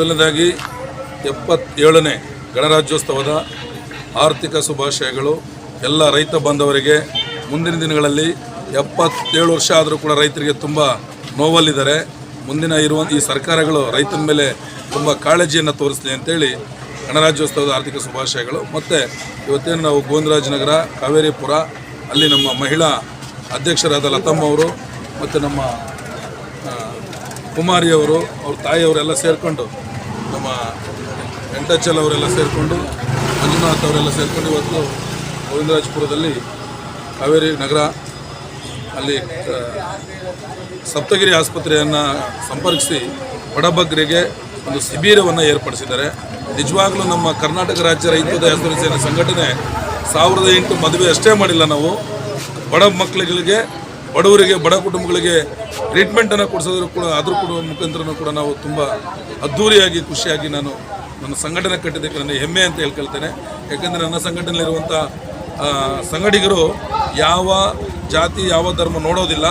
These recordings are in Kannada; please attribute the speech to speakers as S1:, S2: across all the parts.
S1: ಮೊದಲನೇದಾಗಿ ಎಪ್ಪತ್ತೇಳನೇ ಗಣರಾಜ್ಯೋತ್ಸವದ ಆರ್ಥಿಕ ಶುಭಾಶಯಗಳು. ಎಲ್ಲ ರೈತ ಬಾಂಧವರಿಗೆ ಮುಂದಿನ ದಿನಗಳಲ್ಲಿ ಎಪ್ಪತ್ತೇಳು ವರ್ಷ ಆದರೂ ಕೂಡ ರೈತರಿಗೆ ತುಂಬ ನೋವಲ್ಲಿದ್ದಾರೆ. ಮುಂದಿನ ಇರುವ ಈ ಸರ್ಕಾರಗಳು ರೈತನ ಮೇಲೆ ತುಂಬ ಕಾಳಜಿಯನ್ನು ತೋರಿಸಲಿ ಅಂತೇಳಿ ಗಣರಾಜ್ಯೋತ್ಸವದ ಆರ್ಥಿಕ ಶುಭಾಶಯಗಳು. ಮತ್ತು ಇವತ್ತೇನು ನಾವು ಗೋವಿಂದರಾಜನಗರ ಕಾವೇರಿಪುರ, ಅಲ್ಲಿ ನಮ್ಮ ಮಹಿಳಾ ಅಧ್ಯಕ್ಷರಾದ ಲತಮ್ಮ ಅವರು ಮತ್ತು ನಮ್ಮ ಕುಮಾರಿಯವರು ಅವ್ರ ತಾಯಿಯವರೆಲ್ಲ ಸೇರಿಕೊಂಡು ನಮ್ಮ ಎಂಟಚಲ್ ಅವರೆಲ್ಲ ಸೇರಿಕೊಂಡು, ಮಂಜುನಾಥ್ ಅವರೆಲ್ಲ ಸೇರಿಕೊಂಡು ಇವತ್ತು ಗೋವಿಂದರಾಜಪುರದಲ್ಲಿ ಕಾವೇರಿ ನಗರ ಅಲ್ಲಿ ಸಪ್ತಗಿರಿ ಆಸ್ಪತ್ರೆಯನ್ನು ಸಂಪರ್ಕಿಸಿ ಬಡಬಗ್ರಿಗೆ ಒಂದು ಶಿಬಿರವನ್ನು ಏರ್ಪಡಿಸಿದ್ದಾರೆ. ನಿಜವಾಗ್ಲೂ ನಮ್ಮ ಕರ್ನಾಟಕ ರಾಜ್ಯ ಸೇನೆ ಸಂಘಟನೆ ಸಾವಿರದ ಎಂಟು ಮದುವೆ ಅಷ್ಟೇ ಮಾಡಿಲ್ಲ ನಾವು. ಬಡ ಮಕ್ಕಳುಗಳಿಗೆ ಬಡವರಿಗೆ, ಬಡ ಕುಟುಂಬಗಳಿಗೆ ಟ್ರೀಟ್ಮೆಂಟನ್ನು ಕೊಡಿಸೋದ್ರ ಕೂಡ ಅದ್ರ ಕೂಡ ಮುಖಾಂತರ ಕೂಡ ನಾವು ತುಂಬ ಅದ್ಧೂರಿಯಾಗಿ, ಖುಷಿಯಾಗಿ ನಾನು ನನ್ನ ಸಂಘಟನೆ ಕಟ್ಟಿದ್ದಕ್ಕೆ ನನ್ನ ಹೆಮ್ಮೆ ಅಂತ ಹೇಳ್ಕೊಳ್ತೇನೆ. ಯಾಕೆಂದರೆ ನನ್ನ ಸಂಘಟನೆಯಲ್ಲಿರುವಂಥ ಸಂಘಟಿಗರು ಯಾವ ಜಾತಿ, ಯಾವ ಧರ್ಮ ನೋಡೋದಿಲ್ಲ.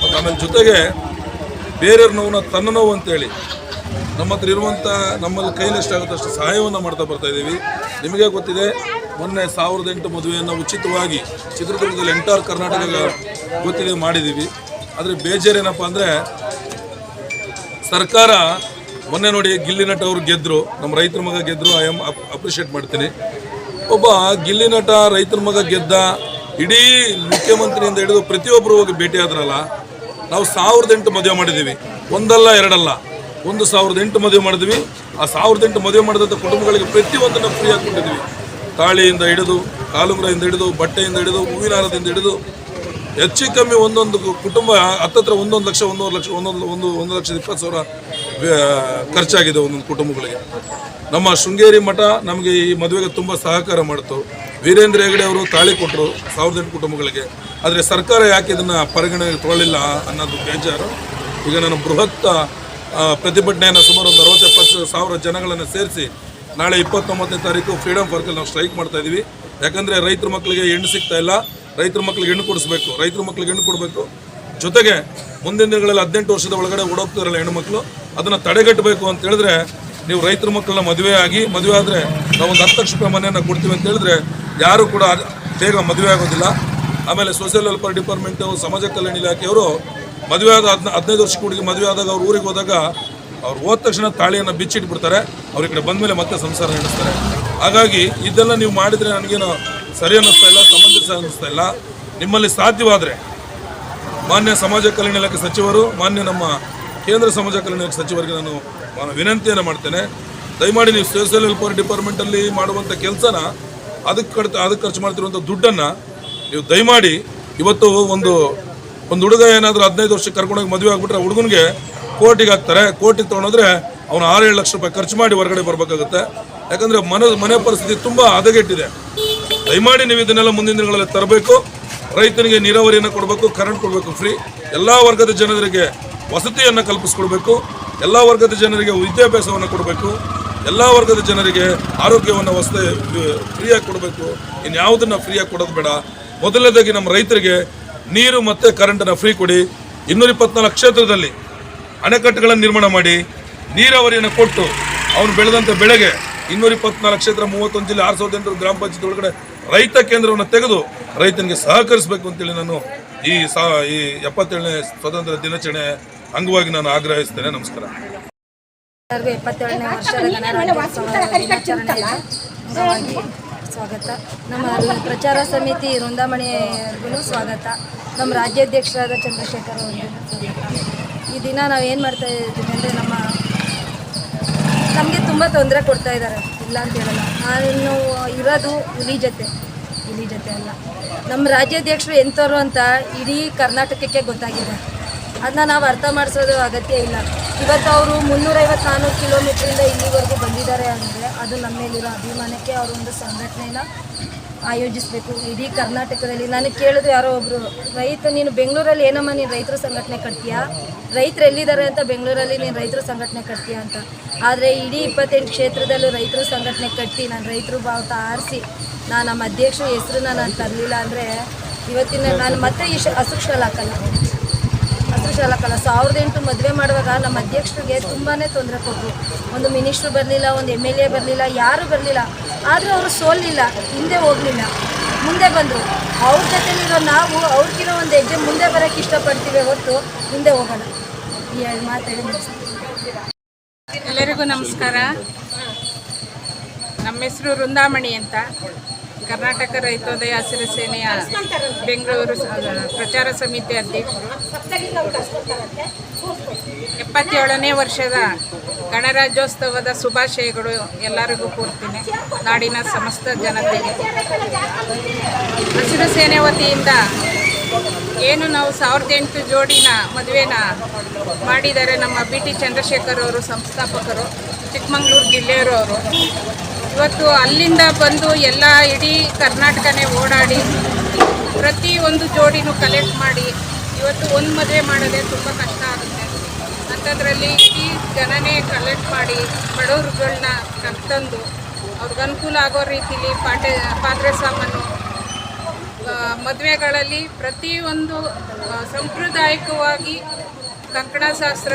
S1: ಮತ್ತು ಆಮೇಲೆ ಜೊತೆಗೆ ಬೇರೆಯವ್ರ ನೋವನ್ನ ತನ್ನ ನೋವು ಅಂತೇಳಿ ನಮ್ಮ ಹತ್ರ ಇರುವಂಥ ನಮ್ಮಲ್ಲಿ ಕೈಲಿ ಎಷ್ಟಾಗುತ್ತೆ ಅಷ್ಟು ಸಹಾಯವನ್ನು ಮಾಡ್ತಾ ಬರ್ತಾ ಇದ್ದೀವಿ ನಿಮಗೆ ಗೊತ್ತಿದೆ ಮೊನ್ನೆ ಸಾವಿರದ ಎಂಟು ಮದುವೆಯನ್ನು ಉಚಿತವಾಗಿ ಚಿತ್ರದುರ್ಗದಲ್ಲಿ ಎಂಟಾರ್ ಕರ್ನಾಟಕ ಗೊತ್ತಿಗೆ ಮಾಡಿದ್ದೀವಿ. ಆದರೆ ಬೇಜಾರೇನಪ್ಪ ಅಂದರೆ ಸರ್ಕಾರ ಮೊನ್ನೆ ನೋಡಿ ಗಿಲ್ಲಿನಟ ಅವರು ಗೆದ್ದರು ನಮ್ಮ ರೈತರ ಮಗ ಗೆದ್ದರು ಐ ಎಂ ಅಪ್ರಿಷಿಯೇಟ್ ಮಾಡ್ತೀನಿ. ಒಬ್ಬ ಗಿಲ್ಲಿನಟ ರೈತರ ಮಗ ಗೆದ್ದ, ಇಡೀ ಮುಖ್ಯಮಂತ್ರಿಯಿಂದ ಹಿಡಿದು ಪ್ರತಿಯೊಬ್ಬರು ಹೋಗಿ ಭೇಟಿ ಆದ್ರಲ್ಲ, ನಾವು ಸಾವಿರದ ಎಂಟು ಮದುವೆ ಮಾಡಿದ್ದೀವಿ. ಒಂದಲ್ಲ, ಎರಡಲ್ಲ. ಒಂದು ಸಾವಿರದ ಎಂಟು ಮದುವೆ ಮಾಡಿದ್ವಿ. ಆ ಸಾವಿರದ ಎಂಟು ಮದುವೆ ಮಾಡಿದಂಥ ಕುಟುಂಬಗಳಿಗೆ ಪ್ರತಿಯೊಂದನ್ನು ಫ್ರೀಯಾಗಿ ಕೊಟ್ಟಿದ್ವಿ ತಾಳಿಯಿಂದ ಹಿಡಿದು, ಕಾಲುಂಗ್ರದಿಂದ ಹಿಡಿದು, ಬಟ್ಟೆಯಿಂದ ಹಿಡಿದು ಹೂವಿನ ಹಾರದಿಂದ ಹಿಡಿದು, ಹೆಚ್ಚು ಕಮ್ಮಿ ಒಂದೊಂದು ಕುಟುಂಬ, ಹತ್ತತ್ರ ಒಂದೊಂದು ಲಕ್ಷ, ಒಂದೂವರೆ ಲಕ್ಷ, ಒಂದೊಂದು, ಒಂದು ಒಂದು ಲಕ್ಷದ ಇಪ್ಪತ್ತು ಸಾವಿರ ಖರ್ಚಾಗಿದೆ ಒಂದೊಂದು ಕುಟುಂಬಗಳಿಗೆ. ನಮ್ಮ ಶೃಂಗೇರಿ ಮಠ ನಮಗೆ ಈ ಮದುವೆಗೆ ತುಂಬ ಸಹಕಾರ ಮಾಡಿತು. ವೀರೇಂದ್ರ ಹೆಗಡೆ ಅವರು ತಾಳಿ ಕೊಟ್ಟರು ಸಾವಿರದ ಎಂಟು ಕುಟುಂಬಗಳಿಗೆ. ಆದರೆ ಸರ್ಕಾರ ಯಾಕೆ ಇದನ್ನು ಪರಿಗಣನೆಗೆ ತೊಗೊಳ್ಳಿಲ್ಲ ಅನ್ನೋದು ಬೇಜಾರು. ಈಗ ನಾನು ಬೃಹತ್ ಪ್ರತಿಭಟನೆಯನ್ನು ಸುಮಾರು ಒಂದು ಅರವತ್ತು ಎಪ್ಪತ್ತು ಸಾವಿರ ಜನಗಳನ್ನು ಸೇರಿಸಿ ನಾಳೆ ಇಪ್ಪತ್ತೊಂಬತ್ತನೇ ತಾರೀಕು ಫ್ರೀಡಮ್ ಪಾರ್ಕಲ್ಲಿ ನಾವು ಸ್ಟ್ರೈಕ್ ಮಾಡ್ತಾ ಇದ್ದೀವಿ ಯಾಕಂದರೆ ರೈತರ ಮಕ್ಕಳಿಗೆ ಹೆಣ್ಣು ಸಿಗ್ತಾ ಇಲ್ಲ. ರೈತರ ಮಕ್ಕಳಿಗೆ ಹೆಣ್ಣು ಕೊಡಿಸ್ಬೇಕು. ರೈತರ ಮಕ್ಕಳಿಗೆ ಹೆಣ್ಣು ಕೊಡಬೇಕು. ಜೊತೆಗೆ ಮುಂದಿನ ದಿನಗಳಲ್ಲಿ ಹದಿನೆಂಟು ವರ್ಷದ ಒಳಗಡೆ ಓಡೋಗ್ತಾರಲ್ಲ ಹೆಣ್ಣುಮಕ್ಳು ಅದನ್ನು ತಡೆಗಟ್ಟಬೇಕು ಅಂತ ಹೇಳಿದ್ರೆ ನೀವು ರೈತರ ಮಕ್ಕಳನ್ನ ಮದುವೆ ಆಗಿ, ಮದುವೆ ಆದರೆ ನಾವು ಒಂದು ಹತ್ತು ಲಕ್ಷ ರೂಪಾಯಿ ಮನೆಯನ್ನು ಕೊಡ್ತೀವಿ ಅಂತ ಹೇಳಿದ್ರೆ ಯಾರು ಕೂಡ ಬೇಗ ಮದುವೆ ಆಗೋದಿಲ್ಲ. ಆಮೇಲೆ ಸೋಷಿಯಲ್ ವೆಲ್ಫೇರ್ ಡಿಪಾರ್ಟ್ಮೆಂಟು ಸಮಾಜ ಕಲ್ಯಾಣ ಇಲಾಖೆಯವರು ಮದುವೆ ಆದ ಹದಿನ ಹದಿನೈದು ವರ್ಷಕ್ಕೆ ಹುಡುಗಿ ಮದುವೆ ಆದಾಗ ಅವ್ರ ಊರಿಗೆ ಹೋದಾಗ ಅವ್ರು ಹೋದ ತಕ್ಷಣ ತಾಳಿಯನ್ನು ಬಿಚ್ಚಿಟ್ಬಿಡ್ತಾರೆ, ಅವ್ರ ಈ ಕಡೆ ಬಂದಮೇಲೆ ಮತ್ತೆ ಸಂಸಾರ ನಡೆಸ್ತಾರೆ. ಹಾಗಾಗಿ ಇದೆಲ್ಲ ನೀವು ಮಾಡಿದರೆ ನನಗೇನು ಸರಿ ಅನ್ನಿಸ್ತಾ ಇಲ್ಲ, ಸಮಂಜಸ ಅನ್ನಿಸ್ತಾ ಇಲ್ಲ. ನಿಮ್ಮಲ್ಲಿ ಸಾಧ್ಯವಾದರೆ ಮಾನ್ಯ ಸಮಾಜ ಕಲ್ಯಾಣ ಇಲಾಖೆ ಸಚಿವರು, ಮಾನ್ಯ ನಮ್ಮ ಕೇಂದ್ರ ಸಮಾಜ ಕಲ್ಯಾಣ ಇಲಾಖೆ ಸಚಿವರಿಗೆ ನಾನು ನಾನು ವಿನಂತಿಯನ್ನು ಮಾಡ್ತೇನೆ. ದಯಮಾಡಿ ನೀವು ಸೋಷಿಯಲ್ ವೆಲ್ಫೇರ್ ಡಿಪಾರ್ಟ್ಮೆಂಟಲ್ಲಿ ಮಾಡುವಂಥ ಕೆಲಸನ, ಅದಕ್ಕೆ ಕಡ್ ಅದಕ್ಕೆ ಖರ್ಚು ಮಾಡ್ತಿರುವಂಥ ದುಡ್ಡನ್ನು ನೀವು ದಯಮಾಡಿ ಇವತ್ತು ಒಂದು ಒಂದು ಹುಡುಗ ಏನಾದರೂ ಹದಿನೈದು ವರ್ಷಕ್ಕೆ ಕರ್ಕೊಂಡೋಗಿ ಮದುವೆ ಆಗಿಬಿಟ್ರೆ ಹುಡುಗನಿಗೆ ಕೋರ್ಟಿಗೆ ಹಾಕ್ತಾರೆ ಕೋಟಿಗೆ ತೊಗೊಂಡೋದ್ರೆ ಅವನು ಆರು ಏಳು ಲಕ್ಷ ರೂಪಾಯಿ ಖರ್ಚು ಮಾಡಿ ಹೊರಗಡೆ ಬರಬೇಕಾಗುತ್ತೆ. ಯಾಕಂದರೆ ಮನೆ ಮನೆ ಪರಿಸ್ಥಿತಿ ತುಂಬ ಹದಗೆಟ್ಟಿದೆ. ದಯಮಾಡಿ ನೀವು ಇದನ್ನೆಲ್ಲ ಮುಂದಿನ ದಿನಗಳಲ್ಲಿ ತರಬೇಕು. ರೈತನಿಗೆ ನೀರಾವರಿಯನ್ನು ಕೊಡಬೇಕು ಕರೆಂಟ್ ಕೊಡಬೇಕು ಫ್ರೀ ಎಲ್ಲ ವರ್ಗದ ಜನರಿಗೆ ವಸತಿಯನ್ನು ಕಲ್ಪಿಸ್ಕೊಡ್ಬೇಕು. ಎಲ್ಲ ವರ್ಗದ ಜನರಿಗೆ ವಿದ್ಯಾಭ್ಯಾಸವನ್ನು ಕೊಡಬೇಕು. ಎಲ್ಲ ವರ್ಗದ ಜನರಿಗೆ ಆರೋಗ್ಯವನ್ನು ವಸತಿ ಫ್ರೀಯಾಗಿ ಕೊಡಬೇಕು. ಇನ್ಯಾವುದನ್ನು ಫ್ರೀಯಾಗಿ ಕೊಡೋದು ಬೇಡ. ಮೊದಲನೇದಾಗಿ ನಮ್ಮ ರೈತರಿಗೆ ನೀರು ಮತ್ತು ಕರೆಂಟನ್ನು ಫ್ರೀ ಕೊಡಿ. ಇನ್ನೂರ ಇಪ್ಪತ್ನಾಲ್ಕು ಕ್ಷೇತ್ರದಲ್ಲಿ ಅಣೆಕಟ್ಟುಗಳನ್ನು ನಿರ್ಮಾಣ ಮಾಡಿ ನೀರಾವರಿಯನ್ನು ಕೊಟ್ಟು ಅವನು ಬೆಳೆದಂಥ ಬೆಳೆಗೆ ಇನ್ನೂರ ಇಪ್ಪತ್ನಾಲ್ಕು ಕ್ಷೇತ್ರ, ಮೂವತ್ತೊಂದು ಜಿಲ್ಲೆ, ಆರು ಸಾವಿರದ ಎಂಟು ಗ್ರಾಮ ಪಂಚಾಯತ್ ಒಳಗಡೆ ರೈತ ಕೇಂದ್ರವನ್ನು ತೆಗೆದು ರೈತನಿಗೆ ಸಹಕರಿಸಬೇಕು ಅಂತೇಳಿ ನಾನು ಈ ಸಾ, ಈ ಎಪ್ಪತ್ತೇಳನೇ ಸ್ವತಂತ್ರ ದಿನಾಚರಣೆ ಅಂಗವಾಗಿ ನಾನು ಆಗ್ರಹಿಸ್ತೇನೆ. ನಮಸ್ಕಾರ.
S2: ವರ್ಷದ ಸ್ವಾಗತ. ನಮ್ಮ ಪ್ರಚಾರ ಸಮಿತಿ ವೃಂದಾಮಣಿಯವ್ರಿಗೂ ಸ್ವಾಗತ. ನಮ್ಮ ರಾಜ್ಯಾಧ್ಯಕ್ಷರಾದ ಚಂದ್ರಶೇಖರ್ ಅವರಿಗೂ ಸ್ವಾಗತ. ಈ ದಿನ ನಾವು ಏನು ಮಾಡ್ತಾ ಇದ್ದೀವಿ ಅಂದರೆ ನಮ್ಮ, ನಮಗೆ ತುಂಬ ತೊಂದರೆ ಕೊಡ್ತಾ ಇದ್ದಾರೆ ಇಲ್ಲ ಅಂತ ಹೇಳಲ್ಲ. ನಾನು ಇರೋದು ಹುಲಿ ಜೊತೆ ಹುಲಿ ಜೊತೆ ಅಲ್ಲ. ನಮ್ಮ ರಾಜ್ಯಾಧ್ಯಕ್ಷರು ಎಂಥವ್ರು ಅಂತ ಇಡೀ ಕರ್ನಾಟಕಕ್ಕೆ ಗೊತ್ತಾಗಿದೆ. ಅದನ್ನ ನಾವು ಅರ್ಥ ಮಾಡಿಸೋದು ಅಗತ್ಯ ಇಲ್ಲ. ಇವತ್ತು ಅವರು ಮುನ್ನೂರೈವತ್ತು ನಾನ್ನೂರು ಕಿಲೋಮೀಟ್ರಿಂದ ಇಲ್ಲಿವರೆಗೂ ಬಂದಿದ್ದಾರೆ ಅಂದರೆ ಅದು ನಮ್ಮ ಮೇಲಿರೋ ಅಭಿಮಾನಕ್ಕೆ ಅವರೊಂದು ಸಂಘಟನೆನ ಆಯೋಜಿಸಬೇಕು. ಇಡೀ ಕರ್ನಾಟಕದಲ್ಲಿ ನಾನು ಕೇಳಿದ್ರು ಯಾರೋ ಒಬ್ಬರು ರೈತ, ನೀನು ಬೆಂಗಳೂರಲ್ಲಿ ಏನಮ್ಮ, ನೀನು ರೈತರ ಸಂಘಟನೆ ಕಟ್ತೀಯಾ? ರೈತರು ಎಲ್ಲಿದ್ದಾರೆ ಅಂತ ಬೆಂಗಳೂರಲ್ಲಿ ನೀನು ರೈತರ ಸಂಘಟನೆ ಕಟ್ತೀಯಾ? ಅಂತ. ಆದರೆ ಇಡೀ ಇಪ್ಪತ್ತೆಂಟು ಕ್ಷೇತ್ರದಲ್ಲೂ ರೈತರ ಸಂಘಟನೆ ಕಟ್ಟಿ ನಾನು ರೈತರು ಬಾವುಟ ಆರಿಸಿ, ನಾನು ನಮ್ಮ ಅಧ್ಯಕ್ಷರ ಹೆಸರನ್ನ ನಾನು ತರಲಿಲ್ಲ ಅಂದರೆ ಇವತ್ತಿನ ನಾನು ಮತ್ತೆ ಈ ಶ ಶಾಲಕಲ್ಲ ಸಾವಿರದ ಎಂಟು ಮದುವೆ ಮಾಡುವಾಗ ನಮ್ಮ ಅಧ್ಯಕ್ಷರಿಗೆ ತುಂಬಾ ತೊಂದರೆ ಕೊಟ್ಟರು ಒಂದು ಮಿನಿಸ್ಟ್ರು ಬರಲಿಲ್ಲ, ಒಂದು ಎಂ ಎಲ್ ಎ ಬರಲಿಲ್ಲ, ಯಾರೂ ಬರಲಿಲ್ಲ. ಆದರೂ ಅವರು ಸೋಲಿಲ್ಲ ಹಿಂದೆ ಹೋಗಲಿಲ್ಲ. ಮುಂದೆ ಬಂದರು ಅವ್ರ ಜೊತೆಲಿರೋ ನಾವು ಅವ್ರಿಗಿರೋ ಒಂದು ಹೆಜ್ಜೆ ಮುಂದೆ ಬರೋಕ್ಕೆ ಇಷ್ಟಪಡ್ತೀವಿ ಹೊತ್ತು ಹಿಂದೆ ಹೋಗೋಣ. ಮಾತಾಡಿ
S3: ಎಲ್ಲರಿಗೂ ನಮಸ್ಕಾರ. ನಮ್ಮ ಹೆಸರು ವೃಂದಾಮಣಿ ಅಂತ. ಕರ್ನಾಟಕ ರೈತೋದಯ ಹಸಿರು ಸೇನೆಯ ಬೆಂಗಳೂರು ಪ್ರಚಾರ ಸಮಿತಿ ಅಧ್ಯಕ್ಷರು. ಎಪ್ಪತ್ತೇಳನೇ ವರ್ಷದ ಗಣರಾಜ್ಯೋತ್ಸವದ ಶುಭಾಶಯಗಳು ಎಲ್ಲರಿಗೂ ಕೋರ್ತೀನಿ. ನಾಡಿನ ಸಮಸ್ತ ಜನತೆಗೆ. ಹಸಿರು ಸೇನೆ ವತಿಯಿಂದ ಏನು ನಾವು ಸಾವಿರದ ಎಂಟು ಜೋಡಿನ ಮದುವೆನ ಮಾಡಿದ್ದಾರೆ ನಮ್ಮ ಬಿ ಟಿ ಚಂದ್ರಶೇಖರ್ ಅವರು ಸಂಸ್ಥಾಪಕರು, ಚಿಕ್ಕಮಂಗ್ಳೂರು ಜಿಲ್ಲೆಯವರು ಅವರು. ಇವತ್ತು ಅಲ್ಲಿಂದ ಬಂದು ಎಲ್ಲ ಇಡೀ ಕರ್ನಾಟಕನೇ ಓಡಾಡಿ ಪ್ರತಿ ಒಂದು ಜೋಡಿನೂ ಕಲೆಕ್ಟ್ ಮಾಡಿ ಇವತ್ತು ಒಂದು ಮದುವೆ ಮಾಡೋದೇ ತುಂಬ ಕಷ್ಟ ಆಗುತ್ತೆ. ಅಂಥದ್ರಲ್ಲಿ ಇಡೀ ಜನನೇ ಕಲೆಕ್ಟ್ ಮಾಡಿ ಬಡವ್ರುಗಳನ್ನ ಕರ್ತಂದು ಅವ್ರಿಗೆ ಅನುಕೂಲ ಆಗೋ ರೀತಿಲಿ ಪಾಟೆ ಪಾತ್ರೆ ಸಾಮಾನು ಮದುವೆಗಳಲ್ಲಿ ಪ್ರತಿಯೊಂದು ಸಾಂಪ್ರದಾಯಿಕವಾಗಿ ಕಂಕಣ ಶಾಸ್ತ್ರ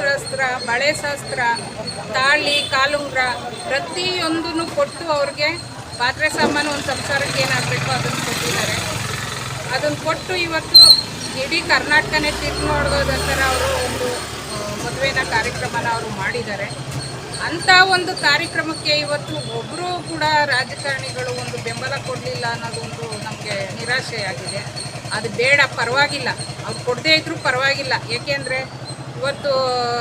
S3: ಶಾಸ್ತ್ರ, ಬಳೆ ಶಾಸ್ತ್ರ ತಾಳಿ ಕಾಲುಂಗ್ರ ಪ್ರತಿಯೊಂದನ್ನು ಕೊಟ್ಟು ಅವ್ರಿಗೆ ಪಾತ್ರೆ ಸಾಮಾನು ಒಂದು ಸಂಸಾರಕ್ಕೆ ಏನಾಗಬೇಕು ಅದನ್ನು ಕೊಟ್ಟಿದ್ದಾರೆ. ಅದನ್ನು ಕೊಟ್ಟು ಇವತ್ತು ಇಡೀ ಕರ್ನಾಟಕನೇ ತಿರುಗಿ ನೋಡೋದಂತರ ಅವರು ಒಂದು ಮದುವೆನ ಕಾರ್ಯಕ್ರಮನ ಅವರು ಮಾಡಿದ್ದಾರೆ. ಅಂಥ ಒಂದು ಕಾರ್ಯಕ್ರಮಕ್ಕೆ ಇವತ್ತು ಒಬ್ಬರೂ ಕೂಡ ರಾಜಕಾರಣಿಗಳು ಒಂದು ಬೆಂಬಲ ಕೊಡಲಿಲ್ಲ ಅನ್ನೋದೊಂದು ನಮಗೆ ನಿರಾಶೆಯಾಗಿದೆ. ಅದು ಬೇಡ, ಪರವಾಗಿಲ್ಲ. ಅವ್ರು ಕೊಡದೇ ಇದ್ದರೂ ಪರವಾಗಿಲ್ಲ. ಏಕೆಂದರೆ ಇವತ್ತು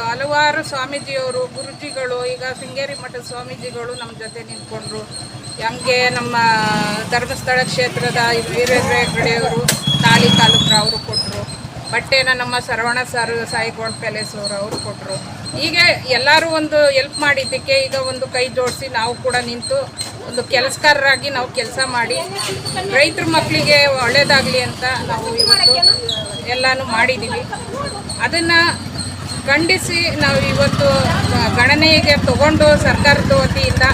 S3: ಹಲವಾರು ಸ್ವಾಮೀಜಿಯವರು, ಗುರುಜಿಗಳು, ಈಗ ಶೃಂಗೇರಿ ಮಠದ ಸ್ವಾಮೀಜಿಗಳು ನಮ್ಮ ಜೊತೆ ನಿಂತ್ಕೊಂಡ್ರು. ಹಂಗೆ ನಮ್ಮ ಧರ್ಮಸ್ಥಳ ಕ್ಷೇತ್ರದ ವೀರೇಂದ್ರ ಕಡೆಯವರು ತಾಳಿ ತಾಲೂಕರು ಅವರು ಕೊಟ್ಟರು ಬಟ್ಟೆನ ನಮ್ಮ ಸರವಣ ಸರ್, ಸಾಯಿಗೋಡ್ ಪ್ಯಾಲೇಸ್ ಅವರು ಅವರು ಕೊಟ್ಟರು ಹೀಗೆ ಎಲ್ಲರೂ ಒಂದು ಎಲ್ಪ್ ಮಾಡಿದ್ದಕ್ಕೆ ಈಗ ಒಂದು ಕೈ ಜೋಡಿಸಿ ನಾವು ಕೂಡ ನಿಂತು ಒಂದು ಕೆಲಸಕಾರರಾಗಿ ನಾವು ಕೆಲಸ ಮಾಡಿ, ರೈತರ ಮಕ್ಕಳಿಗೆ ಒಳ್ಳೇದಾಗಲಿ ಅಂತ ನಾವು ಇವತ್ತು ಎಲ್ಲನೂ ಮಾಡಿದ್ದೀವಿ ಅದನ್ನು ಖಂಡಿಸಿ ನಾವು ಇವತ್ತು ಗಣನೆಗೆ ತಗೊಂಡು ಸರ್ಕಾರದ ವತಿಯಿಂದ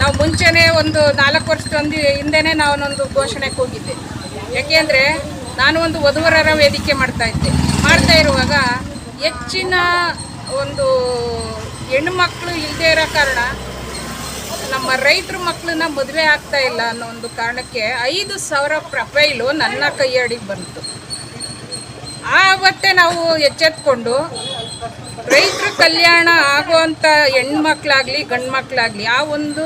S3: ನಾವು ಮುಂಚೆನೇ ಒಂದು ನಾಲ್ಕು ವರ್ಷದ ಹಿಂದೆನೇ ನಾವೊಂದು ಘೋಷಣೆ ಹೋಗಿದ್ದೆ. ಯಾಕೆಂದರೆ ನಾನು ಒಂದು ವಧುವರರ ವೇದಿಕೆ ಮಾಡ್ತಾ ಇದ್ದೆ. ಮಾಡ್ತಾ ಇರುವಾಗ ಹೆಚ್ಚಿನ ಒಂದು ಹೆಣ್ಣು ಮಕ್ಕಳು ಇಲ್ಲದೇ ಇರೋ ಕಾರಣ ನಮ್ಮ ರೈತರ ಮಕ್ಕಳನ್ನ ಮದುವೆ ಆಗ್ತಾ ಇಲ್ಲ ಅನ್ನೋ ಒಂದು ಕಾರಣಕ್ಕೆ ಐದು ಸಾವಿರ ಪ್ರೊಫೈಲು ನನ್ನ ಕೈಯಾಡಿಗೆ ಬಂತು. ಆವತ್ತೇ ನಾವು ಎಚ್ಚೆತ್ಕೊಂಡು ರೈತರ ಕಲ್ಯಾಣ ಆಗುವಂಥ ಹೆಣ್ಮಕ್ಳಾಗಲಿ ಗಂಡು ಮಕ್ಕಳಾಗಲಿ ಆ ಒಂದು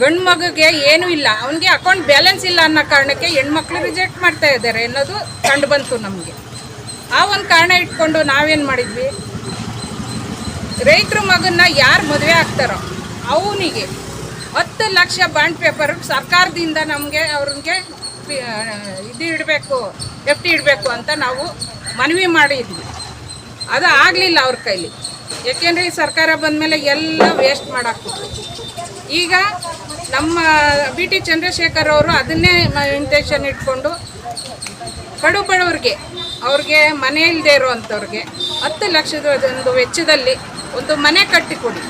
S3: ಗಂಡು ಮಗುಗೆ ಏನೂ ಇಲ್ಲ. ಅವನಿಗೆ ಅಕೌಂಟ್ ಬ್ಯಾಲೆನ್ಸ್ ಇಲ್ಲ ಅನ್ನೋ ಕಾರಣಕ್ಕೆ ಹೆಣ್ಮಕ್ಳು ರಿಜೆಕ್ಟ್ ಮಾಡ್ತಾ ಇದ್ದಾರೆ ಅನ್ನೋದು ಕಂಡು ಬಂತು ನಮಗೆ. ಆ ಒಂದು ಕಾರಣ ಇಟ್ಕೊಂಡು ನಾವೇನು ಮಾಡಿದ್ವಿ? ರೈತರ ಮಗನ್ನ ಯಾರು ಮದುವೆ ಆಗ್ತಾರೋ ಅವನಿಗೆ ಹತ್ತು ಲಕ್ಷ ಬಾಂಡ್ ಪೇಪರ್ ಸರ್ಕಾರದಿಂದ ನಮಗೆ ಅವ್ರಿಗೆ ಇದು ಇಡಬೇಕು, ಎಫ್ ಇಡಬೇಕು ಅಂತ ನಾವು ಮನವಿ ಮಾಡಿದ್ವಿ ಅದು ಆಗಲಿಲ್ಲ ಅವ್ರ ಕೈಲಿ. ಯಾಕೆಂದರೆ ಈ ಸರ್ಕಾರ ಬಂದಮೇಲೆ ಎಲ್ಲ ವೇಸ್ಟ್ ಮಾಡಾಕ್ಬಿಟ್ರು ಈಗ ನಮ್ಮ ಬಿ ಟಿ ಚಂದ್ರಶೇಖರ್ ಅವರು ಅದನ್ನೇ ಇಂಟೆನ್ಷನ್ ಇಟ್ಕೊಂಡು ಕಡು ಬಡವ್ರಿಗೆ, ಅವ್ರಿಗೆ ಮನೆ ಇಲ್ಲದೆ ಇರುವಂಥವ್ರಿಗೆ ಹತ್ತು ಲಕ್ಷದ ಒಂದು ವೆಚ್ಚದಲ್ಲಿ ಒಂದು ಮನೆ ಕಟ್ಟಿಕೊಡಿ.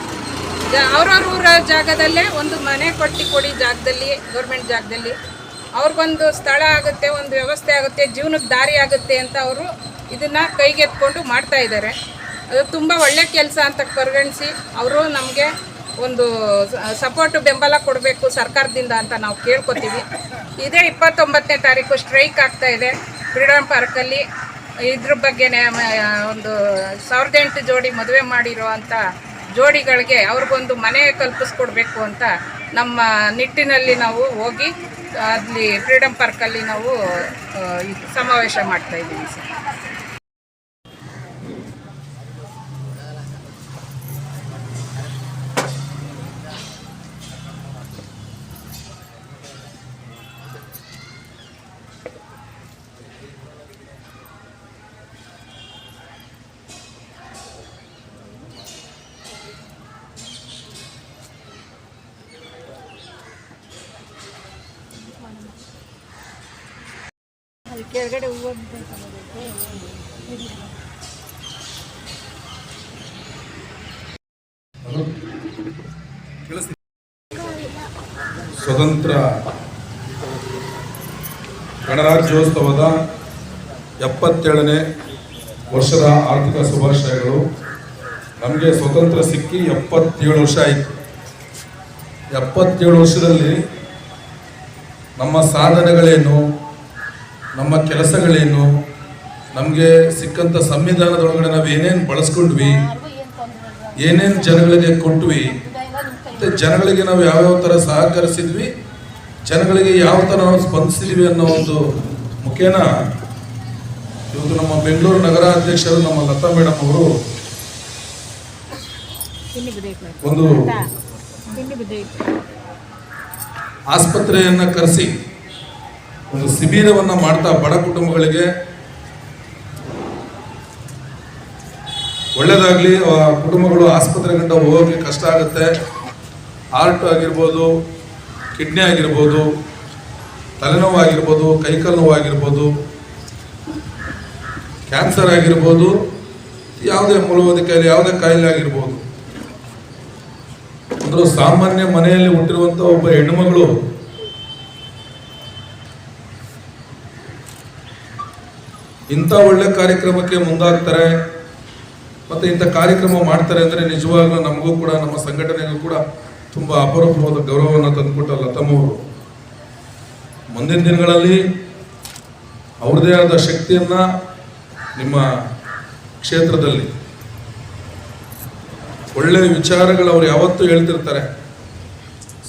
S3: ಅವ್ರವ್ರ ಊರ ಜಾಗದಲ್ಲೇ ಒಂದು ಮನೆ ಕಟ್ಟಿಕೊಡಿ ಜಾಗದಲ್ಲಿ ಗೌರ್ಮೆಂಟ್ ಜಾಗದಲ್ಲಿ. ಅವ್ರಿಗೊಂದು ಸ್ಥಳ ಆಗುತ್ತೆ, ಒಂದು ವ್ಯವಸ್ಥೆ ಆಗುತ್ತೆ ಜೀವನಕ್ಕೆ ದಾರಿ ಆಗುತ್ತೆ ಅಂತ ಅವರು ಇದನ್ನು ಕೈಗೆತ್ಕೊಂಡು ಮಾಡ್ತಾ ಇದ್ದಾರೆ. ಅದು ತುಂಬ ಒಳ್ಳೆ ಕೆಲಸ ಅಂತ ಪರಿಗಣಿಸಿ ಅವರು ನಮಗೆ ಒಂದು ಸಪೋರ್ಟ್ ಬೆಂಬಲ ಕೊಡಬೇಕು ಸರ್ಕಾರದಿಂದ ಅಂತ ನಾವು ಕೇಳ್ಕೊತೀವಿ. ಇದೇ ಇಪ್ಪತ್ತೊಂಬತ್ತನೇ ತಾರೀಕು ಸ್ಟ್ರೈಕ್ ಆಗ್ತಾ ಇದೆ ಫ್ರೀಡಮ್ ಪಾರ್ಕಲ್ಲಿ ಇದ್ರ ಬಗ್ಗೆನೇ ಒಂದು ಸಾವಿರದ ಎಂಟು ಜೋಡಿ ಮದುವೆ ಮಾಡಿರೋ ಅಂಥ ಜೋಡಿಗಳಿಗೆ ಅವ್ರಿಗೊಂದು ಮನೆ ಕಲ್ಪಿಸ್ಕೊಡ್ಬೇಕು ಅಂತ ನಮ್ಮ ನಿಟ್ಟಿನಲ್ಲಿ ನಾವು ಹೋಗಿ, ಅಲ್ಲಿ ಫ್ರೀಡಮ್ ಪಾರ್ಕಲ್ಲಿ ನಾವು ಸಮಾವೇಶ ಮಾಡ್ತಾ ಇದ್ದೀವಿ ಸರ್. ಕೆಳಗಡೆ ಹೂವು
S1: ಸ್ವತಂತ್ರ ಗಣರಾಜ್ಯೋತ್ಸವದ ಎಪ್ಪತ್ತೇಳನೇ ವರ್ಷದ ಆರ್ಥಿಕ ಶುಭಾಶಯಗಳು. ನಮಗೆ ಸ್ವತಂತ್ರ ಸಿಕ್ಕಿ ಎಪ್ಪತ್ತೇಳು ವರ್ಷ ಆಯಿತು. ಎಪ್ಪತ್ತೇಳು ವರ್ಷದಲ್ಲಿ ನಮ್ಮ ಸಾಧನೆಗಳೇನು? ನಮ್ಮ ಕೆಲಸಗಳೇನು? ನಮಗೆ ಸಿಕ್ಕಂಥ ಸಂವಿಧಾನದೊಳಗಡೆ ನಾವು ಏನೇನು ಬಳಸ್ಕೊಂಡ್ವಿ ಏನೇನು ಜನಗಳಿಗೆ ಕೊಟ್ವಿ ಮತ್ತು ಜನಗಳಿಗೆ ನಾವು ಯಾವ್ಯಾವ ಥರ ಸಹಕರಿಸಿದ್ವಿ ಜನಗಳಿಗೆ ಯಾವ ಥರ ನಾವು ಸ್ಪಂದಿಸಿದ್ವಿ ಅನ್ನೋ ಒಂದು ಮುಖೇನ ಇವತ್ತು ನಮ್ಮ ಬೆಂಗಳೂರು ನಗರ ಅಧ್ಯಕ್ಷರು ನಮ್ಮ ಲತಾ ಮೇಡಮ್ ಅವರು ಒಂದು ಆಸ್ಪತ್ರೆಯನ್ನು ಕರೆಸಿ ಒಂದು ಶಿಬಿರವನ್ನು ಮಾಡ್ತಾ ಬಡ ಕುಟುಂಬಗಳಿಗೆ ಒಳ್ಳೆಯದಾಗಲಿ ಕುಟುಂಬಗಳು ಆಸ್ಪತ್ರೆ ಗಂಟ ಕಷ್ಟ ಆಗುತ್ತೆ. ಹಾರ್ಟ್ ಆಗಿರ್ಬೋದು, ಕಿಡ್ನಿ ಆಗಿರ್ಬೋದು, ತಲೆನೋವು ಆಗಿರ್ಬೋದು ಕೈಕಾಲು ನೋವು ಆಗಿರ್ಬೋದು, ಕ್ಯಾನ್ಸರ್ ಆಗಿರ್ಬೋದು, ಯಾವುದೇ ಮೂಲವಾದಿ ಕಾಯಿಲೆ ಯಾವುದೇ ಕಾಯಿಲೆ ಆಗಿರ್ಬೋದು. ಅಂದ್ರೂ ಸಾಮಾನ್ಯ ಮನೆಯಲ್ಲಿ ಹುಟ್ಟಿರುವಂಥ ಒಬ್ಬ ಹೆಣ್ಣುಮಗಳು ಇಂಥ ಒಳ್ಳೆ ಕಾರ್ಯಕ್ರಮಕ್ಕೆ ಮುಂದಾಗ್ತಾರೆ, ಮತ್ತೆ ಇಂಥ ಕಾರ್ಯಕ್ರಮ ಮಾಡ್ತಾರೆ ಅಂದ್ರೆ ನಿಜವಾಗ್ಲೂ ನಮಗೂ ಕೂಡ, ನಮ್ಮ ಸಂಘಟನೆಗೂ ಕೂಡ ತುಂಬಾ ಅಪರೂಪವಾದ ಗೌರವವನ್ನು ತಂದುಕೊಟ್ಟ ಲತಮ್ಮವರು ಮುಂದಿನ ದಿನಗಳಲ್ಲಿ ಅವ್ರದೇ ಆದ ಶಕ್ತಿಯನ್ನ ನಿಮ್ಮ ಕ್ಷೇತ್ರದಲ್ಲಿ. ಒಳ್ಳೆ ವಿಚಾರಗಳು ಅವ್ರು ಯಾವತ್ತೂ ಹೇಳ್ತಿರ್ತಾರೆ.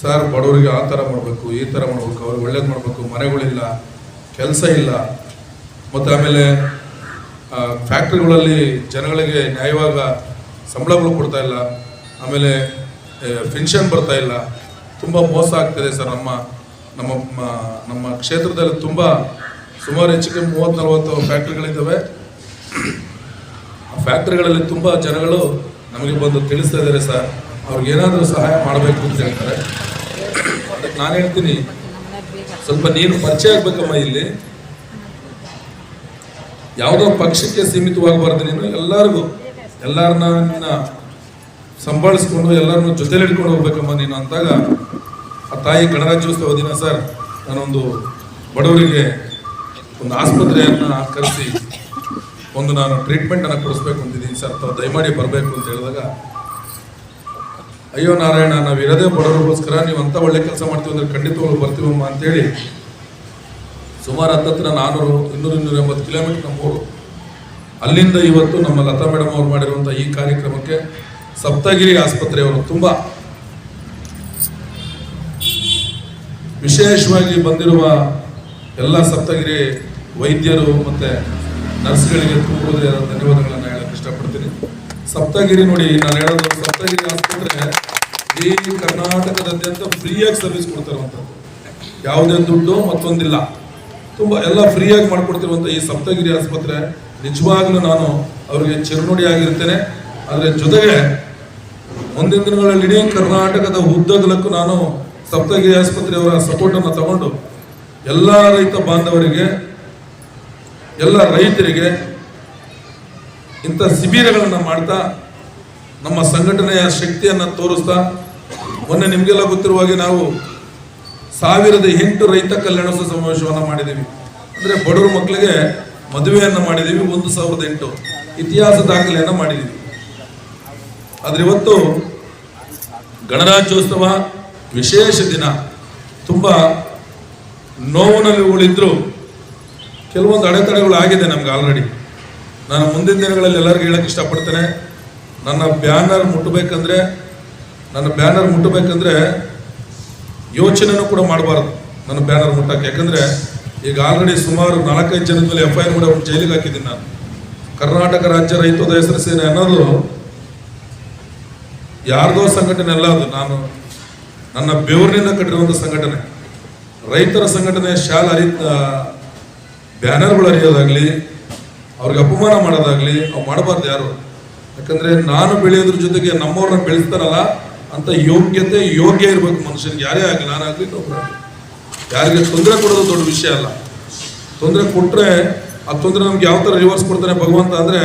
S1: ಸರ್, ಬಡವರಿಗೆ ಆ ಥರ ಮಾಡಬೇಕು, ಈ ಥರ ಮಾಡಬೇಕು, ಅವ್ರಿಗೆ ಒಳ್ಳೇದು ಮಾಡಬೇಕು, ಮನೆಗಳಿಲ್ಲ, ಕೆಲಸ ಇಲ್ಲ ಮತ್ತು ಆಮೇಲೆ ಫ್ಯಾಕ್ಟ್ರಿಗಳಲ್ಲಿ ಜನಗಳಿಗೆ ನ್ಯಾಯವಾಗ ಸಂಬಳಗಳು ಕೊಡ್ತಾ ಇಲ್ಲ. ಆಮೇಲೆ ಪೆನ್ಷನ್ ಬರ್ತಾ ಇಲ್ಲ. ತುಂಬ ಮೋಸ ಆಗ್ತಿದೆ ಸರ್ ನಮ್ಮ ನಮ್ಮ ನಮ್ಮ ಕ್ಷೇತ್ರದಲ್ಲಿ ತುಂಬ ಸುಮಾರು ಹೆಚ್ಚಿಗೆ ಮೂವತ್ತು ನಲವತ್ತು ಫ್ಯಾಕ್ಟ್ರಿಗಳಿದ್ದಾವೆ. ಆ ಫ್ಯಾಕ್ಟ್ರಿಗಳಲ್ಲಿ ತುಂಬ ಜನಗಳು ನಮಗೆ ಬಂದು ತಿಳಿಸ್ತಾ ಇದ್ದಾರೆ ಸರ್. ಅವ್ರಿಗೆ ಏನಾದರೂ ಸಹಾಯ ಮಾಡಬೇಕು ಅಂತ ಹೇಳ್ತಾರೆ. ಅದಕ್ಕೆ ನಾನು ಹೇಳ್ತೀನಿ, ಸ್ವಲ್ಪ ನೀನು ಪರಿಚಯ ಆಗಬೇಕಮ್ಮ ಇಲ್ಲಿ. ಯಾವುದೋ ಪಕ್ಷಕ್ಕೆ ಸೀಮಿತವಾಗಬಾರ್ದು ನೀನು ಎಲ್ಲರಿಗೂ, ಎಲ್ಲರನ್ನ ಸಂಭಾಳಿಸ್ಕೊಂಡು ಎಲ್ಲರನ್ನು ಜೊತೆಲಿ ಇಟ್ಕೊಂಡು ಹೋಗ್ಬೇಕಮ್ಮ ನೀನು ಅಂದಾಗ, ಆ ತಾಯಿ ಗಣರಾಜ್ಯೋತ್ಸವ ದಿನ ಸರ್, ನಾನೊಂದು ಬಡವರಿಗೆ ಒಂದು ಆಸ್ಪತ್ರೆಯನ್ನು ಕರೆಸಿ ಒಂದು ನಾನು ಟ್ರೀಟ್ಮೆಂಟನ್ನು ಕೊಡಿಸ್ಬೇಕು ಅಂತಿದ್ದೀನಿ ಸರ್. ತಾವು ದಯಮಾಡಿ ಬರಬೇಕು ಅಂತ ಹೇಳಿದಾಗ, ಅಯ್ಯೋ ನಾರಾಯಣ ನಾವು ಇರೋದೇ ಬಡವರಿಗೋಸ್ಕರ ನೀವು ಅಂತ ಒಳ್ಳೆ ಕೆಲಸ ಮಾಡ್ತೀವಿ ಅಂದರೆ ಖಂಡಿತವಾಗ್ಲೂ ಬರ್ತೀವಮ್ಮ ಅಂತೇಳಿ ಸುಮಾರು ಹತ್ತತ್ರ ನಾನ್ನೂರು ಇನ್ನೂರು ಇನ್ನೂರ ಎಂಬತ್ತು ಕಿಲೋಮೀಟರ್ ನಮ್ಮೂರು ಅಲ್ಲಿಂದ ಇವತ್ತು ನಮ್ಮ ಲತಾ ಮೇಡಮ್ ಅವರು ಮಾಡಿರುವಂಥ ಈ ಕಾರ್ಯಕ್ರಮಕ್ಕೆ ಸಪ್ತಗಿರಿ ಆಸ್ಪತ್ರೆಯವರು ತುಂಬ ವಿಶೇಷವಾಗಿ ಬಂದಿರುವ ಎಲ್ಲ ಸಪ್ತಗಿರಿ ವೈದ್ಯರು ಮತ್ತು ನರ್ಸ್ಗಳಿಗೆ ತುಂಬುವುದೇ ಧನ್ಯವಾದಗಳನ್ನು ಹೇಳಕ್ಕೆ ಇಷ್ಟಪಡ್ತೀನಿ. ಸಪ್ತಗಿರಿ ನೋಡಿ, ನಾನು ಹೇಳೋದು ಸಪ್ತಗಿರಿ ಆಸ್ಪತ್ರೆ ಈ ಕರ್ನಾಟಕದಾದ್ಯಂತ ಫ್ರೀಯಾಗಿ ಸರ್ವಿಸ್ ಕೊಡ್ತಾರಂಥದ್ದು ಯಾವುದೇ ದುಡ್ಡು ಮತ್ತೊಂದಿಲ್ಲ. ತುಂಬ ಎಲ್ಲ ಫ್ರೀಯಾಗಿ ಮಾಡಿಕೊಡ್ತಿರುವಂಥ ಈ ಸಪ್ತಗಿರಿ ಆಸ್ಪತ್ರೆ, ನಿಜವಾಗ್ಲೂ ನಾನು ಅವರಿಗೆ ಚಿರುನುಡಿ ಆಗಿರ್ತೇನೆ. ಅದರ ಜೊತೆಗೆ ಮುಂದಿನ ದಿನಗಳಲ್ಲಿ ಇಡೀ ಕರ್ನಾಟಕದ ಉದ್ದಗಲಕ್ಕೂ ನಾನು ಸಪ್ತಗಿರಿ ಆಸ್ಪತ್ರೆಯವರ ಸಪೋರ್ಟನ್ನು ತಗೊಂಡು ಎಲ್ಲ ರೈತ ಬಾಂಧವರಿಗೆ, ಎಲ್ಲ ರೈತರಿಗೆ ಇಂಥ ಶಿಬಿರಗಳನ್ನು ಮಾಡ್ತಾ ನಮ್ಮ ಸಂಘಟನೆಯ ಶಕ್ತಿಯನ್ನು ತೋರಿಸ್ತಾ, ಮೊನ್ನೆ ನಿಮಗೆಲ್ಲ ಗೊತ್ತಿರುವ ಹಾಗೆ ನಾವು ಸಾವಿರದ ಎಂಟು ರೈತ ಕಲ್ಯಾಣ ಸಮಾವೇಶವನ್ನು ಮಾಡಿದ್ದೀವಿ. ಅಂದರೆ ಬಡವರ ಮಕ್ಕಳಿಗೆ ಮದುವೆಯನ್ನು ಮಾಡಿದ್ದೀವಿ ಒಂದು ಸಾವಿರದ ಎಂಟು. ಇತಿಹಾಸ ದಾಖಲೆಯನ್ನು ಮಾಡಿದ್ದೀವಿ. ಆದರೆ ಇವತ್ತು ಗಣರಾಜ್ಯೋತ್ಸವ ವಿಶೇಷ ದಿನ. ತುಂಬ ನೋವಿನಲ್ಲಿ ಉಳಿದ್ರು. ಕೆಲವೊಂದು ಅಡೆತಡೆಗಳು ಆಗಿದೆ ನಮ್ಗೆ ಆಲ್ರೆಡಿ ನಾನು ಮುಂದಿನ ದಿನಗಳಲ್ಲಿ ಎಲ್ಲರಿಗೂ ಹೇಳಕ್ಕೆ ಇಷ್ಟಪಡ್ತೇನೆ. ನನ್ನ ಬ್ಯಾನರ್ ಮುಟ್ಟಬೇಕಂದ್ರೆ ನನ್ನ ಬ್ಯಾನರ್ ಮುಟ್ಟಬೇಕಂದ್ರೆ ಯೋಚನೆನೂ ಕೂಡ ಮಾಡಬಾರ್ದು. ನನ್ನ ಬ್ಯಾನರ್ ಮುಟ್ಟಕ್ಕೆ. ಯಾಕಂದ್ರೆ ಈಗ ಆಲ್ರೆಡಿ ಸುಮಾರು ನಾಲ್ಕೈದು ಜನದ ಮೇಲೆ ಎಫ್ ಐ ಆರ್ ಅವ್ರು ಜೈಲಿಗೆ ಹಾಕಿದ್ದೀನಿ ನಾನು. ಕರ್ನಾಟಕ ರಾಜ್ಯ ರೈತೋದಯ ಹೆಸರು ಸೇನೆ ಅನ್ನೋದು ಯಾರ್ದೋ ಸಂಘಟನೆ ಅಲ್ಲ ಅದು. ನಾನು ನನ್ನ ಬೆವರಿನಿಂದ ಕಟ್ಟಿರುವಂಥ ಸಂಘಟನೆ. ರೈತರ ಸಂಘಟನೆ ಶಾಲೆ ಹರಿ ಬ್ಯಾನರ್ಗಳು ಹರಿಯೋದಾಗ್ಲಿ ಅವ್ರಿಗೆ ಅಪಮಾನ ಮಾಡೋದಾಗ್ಲಿ, ಅವು ಮಾಡಬಾರ್ದು ಯಾರು. ಯಾಕಂದ್ರೆ ನಾನು ಬೆಳೆಯೋದ್ರ ಜೊತೆಗೆ ನಮ್ಮವ್ರನ್ನ ಬೆಳೆಸ್ತಾರಲ್ಲ ಅಂತ ಯೋಗ್ಯತೆ ಯೋಗ್ಯ ಇರಬೇಕು ಮನುಷ್ಯನಿಗೆ. ಯಾರೇ ಆಗಲಿ ನಾನಾಗಲಿ ಇನ್ನೊಬ್ಬರು ಯಾರಿಗೆ ತೊಂದರೆ ಕೊಡೋದು ದೊಡ್ಡ ವಿಷಯ ಅಲ್ಲ. ತೊಂದರೆ ಕೊಟ್ಟರೆ ಆ ತೊಂದರೆ ನಮ್ಗೆ ಯಾವ ಥರ ರಿವರ್ಸ್ ಕೊಡ್ತಾನೆ ಭಗವಂತ ಅಂದರೆ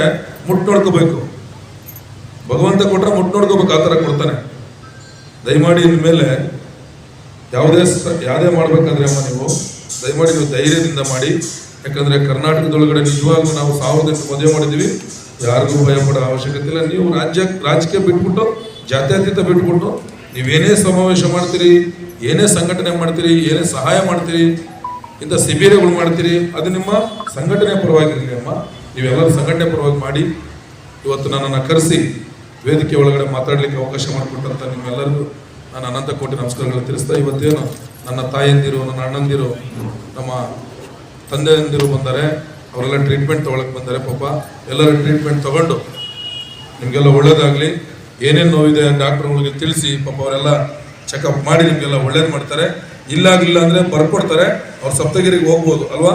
S1: ಮುಟ್ ನೋಡ್ಕೋಬೇಕು. ಭಗವಂತ ಕೊಟ್ಟರೆ ಮುಟ್ ನೋಡ್ಕೋಬೇಕು, ಆ ಥರ ಕೊಡ್ತಾನೆ. ದಯಮಾಡಿ ಇನ್ಮೇಲೆ ಯಾವುದೇ ಸ, ಯಾವುದೇ ಮಾಡಬೇಕಾದ್ರೆ ಅಮ್ಮ ನೀವು, ದಯಮಾಡಿ ನೀವು ಧೈರ್ಯದಿಂದ ಮಾಡಿ. ಯಾಕಂದರೆ ಕರ್ನಾಟಕದೊಳಗಡೆ ನಿಜವಾಗ್ಲೂ ನಾವು ಸಾವಿರದ ಮದುವೆ ಮಾಡಿದ್ದೀವಿ. ಯಾರಿಗೂ ಭಯ ಪಡೋ ಅವಶ್ಯಕತೆ ಇಲ್ಲ. ನೀವು ರಾಜ್ಯ, ರಾಜಕೀಯ ಬಿಟ್ಬಿಟ್ಟು ಜಾತ್ಯತೀತ ಬಿಟ್ಬಿಟ್ಟು ನೀವೇನೇ ಸಮಾವೇಶ ಮಾಡ್ತೀರಿ, ಏನೇ ಸಂಘಟನೆ ಮಾಡ್ತೀರಿ, ಏನೇ ಸಹಾಯ ಮಾಡ್ತೀರಿ, ಇಂಥ ಶಿಬಿರಗಳು ಮಾಡ್ತೀರಿ, ಅದು ನಿಮ್ಮ ಸಂಘಟನೆ ಪರವಾಗಿರಲಿ ಅಮ್ಮ. ನೀವೆಲ್ಲರೂ ಸಂಘಟನೆ ಪರವಾಗಿ ಮಾಡಿ, ಇವತ್ತು ನನ್ನನ್ನು ಕರೆಸಿ ವೇದಿಕೆ ಒಳಗಡೆ ಮಾತಾಡಲಿಕ್ಕೆ ಅವಕಾಶ ಮಾಡಿಕೊಟ್ಟಂತ ನಿಮ್ಮೆಲ್ಲರಿಗೂ ನಾನು ಅನಂತ ಕೋಟಿ ನಮಸ್ಕಾರಗಳು ತಿಳಿಸ್ತಾ ಇವತ್ತೇನು ನನ್ನ ತಾಯಂದಿರು, ನನ್ನ ಅಣ್ಣಂದಿರು, ನಮ್ಮ ತಂದೆಯಂದಿರು ಬಂದರೆ, ಅವರೆಲ್ಲ ಟ್ರೀಟ್ಮೆಂಟ್ ತೊಗೊಳಕ್ಕೆ ಬಂದರೆ ಪಾಪ ಎಲ್ಲರೂ ಟ್ರೀಟ್ಮೆಂಟ್ ತಗೊಂಡು ನಿಮಗೆಲ್ಲ ಒಳ್ಳೇದಾಗಲಿ. ಏನೇನು ನೋವಿದೆ ಡಾಕ್ಟ್ರುಗಳಿಗೆ ತಿಳಿಸಿ, ಪಾಪ ಅವರೆಲ್ಲ ಚೆಕಪ್ ಮಾಡಿ ನಿಮಗೆಲ್ಲ ಒಳ್ಳೇದು ಮಾಡ್ತಾರೆ. ಇಲ್ಲಾಗಲಿಲ್ಲ ಅಂದರೆ ಬರ್ಕೊಡ್ತಾರೆ. ಅವ್ರು ಸಪ್ತಗಿರಿಗೆ ಹೋಗ್ಬೋದು, ಅಲ್ವಾ?